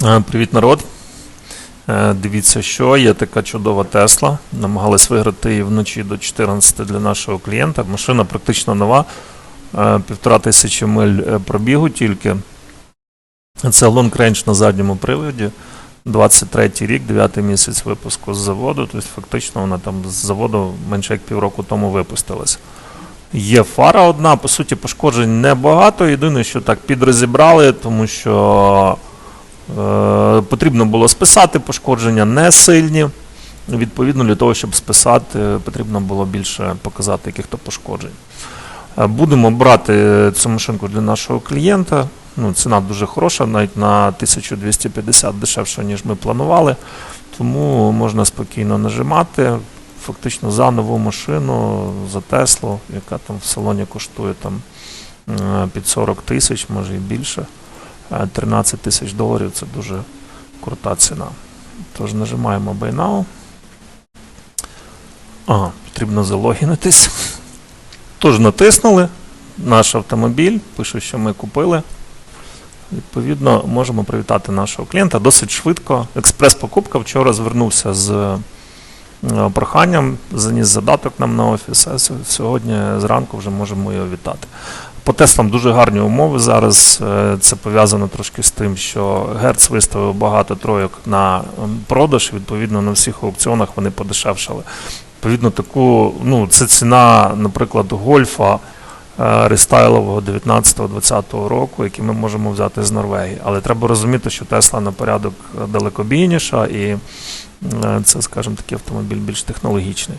Привіт, народ. Е, Дивіться, що є така чудова Тесла. Намагались виграти її вночі до 14 для нашого клієнта. Машина практично нова. Е, Півтора тисячі миль е, пробігу тільки. Це Long Range на задньому приводі. 23 рік, 9 місяць випуску з заводу. Тобто, фактично, вона там з заводу менше як півроку тому випустилась. Є фара одна, по суті, пошкоджень небагато. Єдине, що так підрозібрали, тому що потрібно було списати пошкодження не сильні. Відповідно, для того, щоб списати, потрібно було більше показати яких-то пошкоджень. Е, Будемо брати цю машинку для нашого клієнта. Ну, ціна дуже хороша, навіть на 1250 дешевше, ніж ми планували. Тому можна спокійно нажимати. Фактично за нову машину, за Теслу, яка там в салоні коштує там е, під 40 тисяч, може і більше. Е, 13 тисяч доларів це дуже крута ціна. Тож нажимаємо Buy Now. Ага, потрібно залогінитись. Тож натиснули наш автомобіль, пише, що ми купили. Відповідно, можемо привітати нашого клієнта досить швидко. Експрес-покупка вчора звернувся з е, проханням, заніс задаток нам на офіс, а сьогодні зранку вже можемо його вітати. По Теслам дуже гарні умови зараз. Е, Це пов'язано трошки з тим, що Герц виставив багато тройок на ем, продаж. Відповідно, на всіх аукціонах вони подешевшали. Відповідно, таку, ну, це ціна, наприклад, гольфа рестайлового 19-20 року, який ми можемо взяти з Норвегії. Але треба розуміти, що Тесла на порядок далекобійніша і е, це, скажімо, такий автомобіль більш технологічний.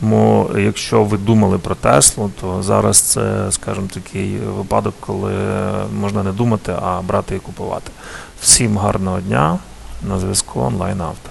Тому, якщо ви думали про Теслу, то зараз це, скажімо, такий випадок, коли можна не думати, а брати і купувати. Всім гарного дня на зв'язку онлайн авто.